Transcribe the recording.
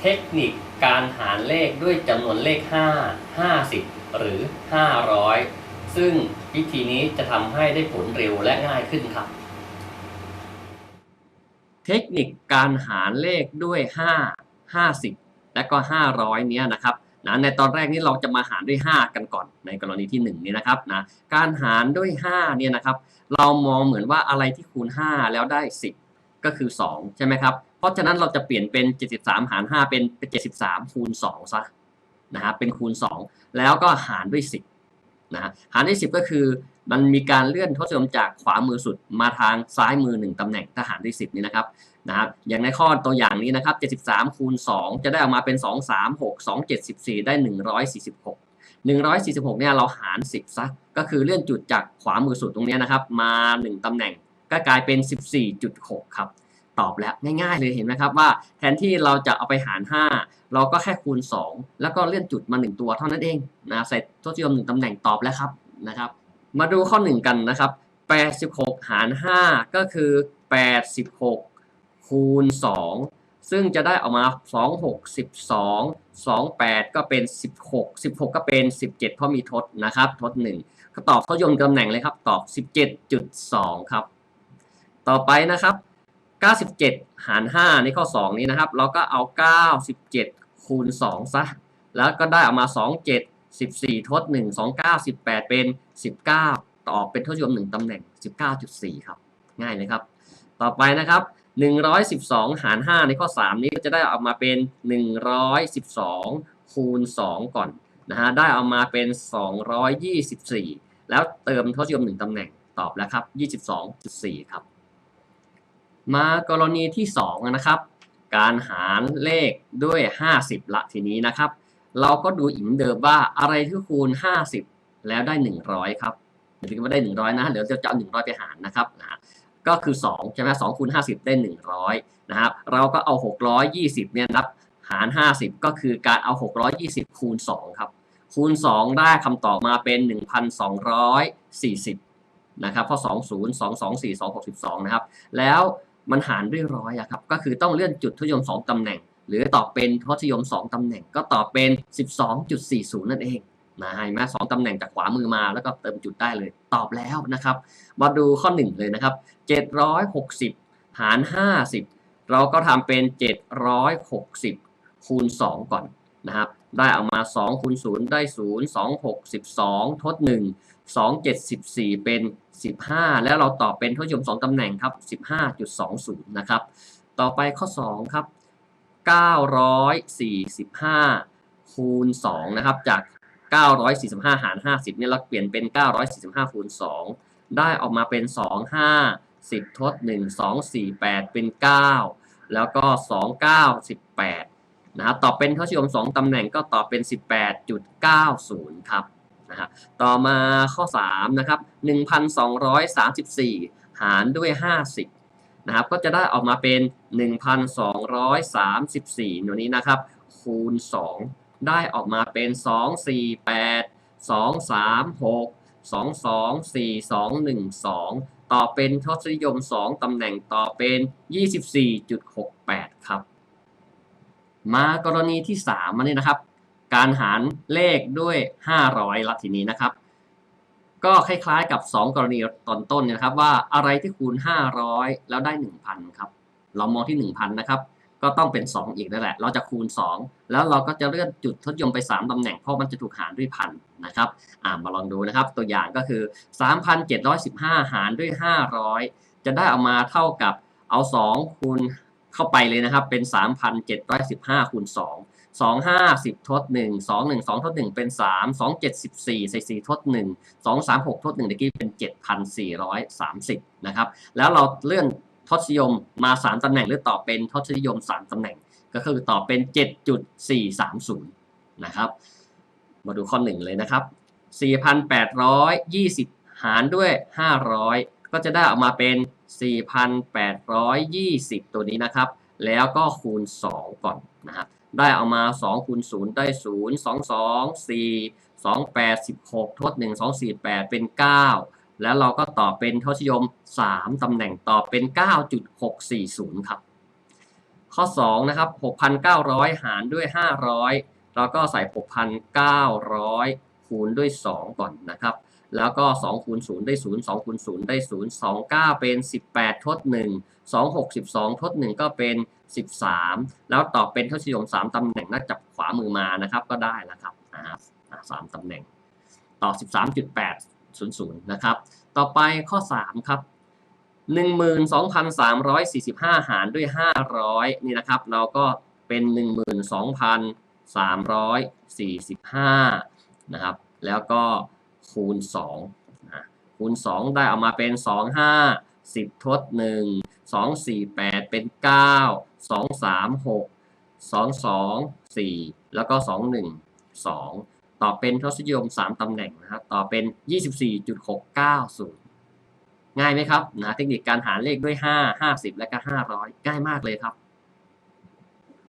เทคนิคการหารเลขด้วยจำนวนเลข 5 50 หรือ 500 ซึ่งวิธีนี้จะทำให้ได้ผลเร็วและง่ายขึ้นครับ เทคนิคการหารเลขด้วย 5 50 และก็ 500 เนี้ยนะครับนะในตอนแรกนี้เราจะมาหารด้วย 5 กันก่อนในกรณีที่1นี้นะครับนะการหารด้วย5เนี่ยนะครับ เรามองเหมือนว่าอะไรที่คูณ 5 แล้วได้ 10 ก็คือ 2 ใช่ไหมครับ เพราะฉะนั้นเราจะเปลี่ยนเป็น 73 หาร 5 เป็น 73 คูณ2ซะนะฮะเป็นคูณ 2 แล้วก็หารด้วย 10นะฮะหารด้วย 10 ก็คือมันมีการเลื่อนทศนิยมจากขวามือสุดมาทางซ้ายมือ 1ตำแหน่งถ้าหารด้วย 10 นี่นะครับนะครับอย่างในข้อตัวอย่างนี้นะครับ 73 คูณ 2 จะได้ออกมาเป็น 2 3 6 2 7 14 ได้ 146 146เนี่ยเราหาร 10ซะก็คือเลื่อนจุดจากขวามือสุดตรงนี้นะครับ มา 1ตำแหน่งก็กลายเป็น 14.6 ครับ ตอบแล้วง่ายๆเลยเห็นไหมครับว่าแทนที่เราจะเอาไปหาร 5 เราก็แค่คูณ 2 แล้วก็เลื่อนจุดมา 1 ตัวเท่านั้นเองนะใส่ทศนิยม1ตำแหน่งตอบแล้วครับนะครับ มาดูข้อ 1 กันนะครับ 86 หาร 5 ก็คือ 86 คูณ 2 ซึ่งจะได้ออกมา 26 12 28 ก็เป็น 16 16 ก็เป็น 17 เพราะมีทดนะครับทด1ก็ตอบทศนิยมตำแหน่งเลยครับตอบ 17.2 ครับ ต่อไปนะครับ 97 หาร 5 ในข้อ 2 นี้นะครับ เราก็เอา 97 คูณ 2 ซะ แล้วก็ได้ออกมา 27 14 ทด 1 29 18 เป็น 19 ตอบเป็นทศนิยม 1 ตำแหน่ง 19.4 ครับ ง่ายเลยครับ ต่อไปนะครับ 112 หาร 5 ในข้อ 3 นี้ก็จะได้ออกมาเป็น 112 คูณ 2 ก่อนนะฮะ ได้ออกมาเป็น 224 แล้วเติมทศนิยม 1 ตำแหน่ง ตอบแล้วครับ 22.4 ครับ มากรณีที่2นะครับ การหารเลขด้วย 50 ละทีนี้นะครับ เราก็ดูอีกเหมือนเดิมว่าอะไรที่คูณ 50 แล้วได้ 100 ครับอย่าลืมว่าได้ 100 นะเดี๋ยวจะเอา100 ไปหารนะครับนะก็คือ2ใช่ไหม2คูณ50 ได้ 100 นะครับ เราก็เอา 620 เนี่ยนับหาร 50 ก็คือการเอา 620 คูณ 2 ครับ คูณ 2 ได้คำตอบมาเป็น 1,240 นะครับเพราะ 20 224 262 นะครับ แล้ว มันหารด้วยร้อยอะครับ ก็คือต้องเลื่อนจุดทศนิยม 2 ตำแหน่ง หรือตอบเป็นทศนิยม 2 ตำแหน่ง ก็ตอบเป็น 12.40 นั่นเองนะเห็นไหมสองตำแหน่งจากขวามือมาแล้วก็เติมจุดได้เลย ตอบแล้วนะครับ มาดูข้อ 1 เลยนะครับ 760 หาร 50 เราก็ทำเป็น 760 คูณ 2 ก่อนนะครับ ได้ออกมา2คูณ0ได้ 0 2 6 12 ทด 1 2 7 14 เป็น 15 แล้วเราตอบเป็นทศนิยม 2 ตำแหน่งครับ 15.20 นะครับ ต่อไปข้อ 2 ครับ 945 คูณ 2 นะครับ จาก 945 หาร 50 เนี่ยเราเปลี่ยนเป็น 945 คูณ 2 ได้ออกมาเป็น 2 5 10 ทด 1 2 4 8 เป็น 9 แล้วก็ 2 9 18 นะครับตอบเป็นทศนิยม2ตำแหน่งก็ตอบเป็น 18.90 ครับนะฮะต่อมาข้อ3นะครับ1,234 หารด้วย 50นะครับก็จะได้ออกมาเป็น 1,234ตัวนี้นะครับ คูณ 2 ได้ออกมาเป็น 248 236 224 212 ต่อเป็นทศนิยม 2 ตำแหน่งต่อเป็น 24.68 ครับ มากรณีที่3มานี่นะครับ การหารเลขด้วย 500ละทีนี้นะครับ ก็คล้ายๆกับ 2 กรณีตอนต้นนะครับ ว่าอะไรที่คูณ 500 แล้วได้ 1,000ครับเรามองที่ 1,000นะครับก็ต้องเป็น 2 อีกนั่นแหละ เราจะคูณ 2 แล้วเราก็จะเลื่อนจุดทศนิยมไป 3ตำแหน่ง เพราะมันจะถูกหารด้วยพันนะครับอ่ามาลองดูนะครับ ตัวอย่างก็คือ 3,715 หารด้วย 500 จะได้ออกมาเท่ากับเอา 2 คูณ เข้าไปเลยนะครับ เป็น 3,715คูณ2 2 5 10 ทด 1 2 1 2 ทด 1 เป็น 3 2 7 14 44 ทด 1 2 3 6 ทด1ตะกี้เป็น 7,430 นะครับ แล้วเราเลื่อนทศนิยมมา 3 ตำแหน่งหรือต่อเป็นทศนิยม 3 ตำแหน่ง ก็คือต่อเป็น 7.430 นะครับ มาดูข้อ 1 เลยนะครับ 4,820 หารด้วย 500 ก็จะได้ออกมาเป็น 4,820 ตัวนี้นะครับ แล้วก็คูณ 2 ก่อนนะครับ ได้เอามา 2 คูณ 0 ได้ 0 2 2 4 2 8 16 ทด 1 2 4 8 เป็น 9 แล้วเราก็ตอบเป็นทศนิยม 3 ตำแหน่งตอบเป็น 9.640 ครับขข้อ 2 นะครับ 6,900 หารด้วย 500เราก็ใส่ 6,900 คูณด้วย 2 ก่อนนะครับ แล้วก็2คูณ0ได้ 0 2คูณ0ได้ 0 2 9 เป็น 18 ทด 1 2 6 12 ทด 1 ก็เป็น 13 แล้วตอบเป็นทศนิยม 3 ตำแหน่งน่าจับขวามือมานะครับก็ได้แล้วครับอ่าสามตำแหน่งตอบ13.800 นะครับ ต่อไปข้อ 3 ครับ 12,345 หารด้วย 500 นี่นะครับ เราก็เป็น 12,345 นะครับ แล้วก็ คูณ2นะคูณ 2 ได้ออกมาเป็น 25 10 ทด 1 2 4 8 เป็น 9 2 3 6 2 2 4 แล้วก็ 2 1 2ตอบเป็นทศนิยม 3ตำแหน่งนะครับตอบเป็น 24.690 ง่ายไหมครับนะเทคนิคการหารเลขด้วย 5 50 และก็ 500 ง่ายมากเลยครับ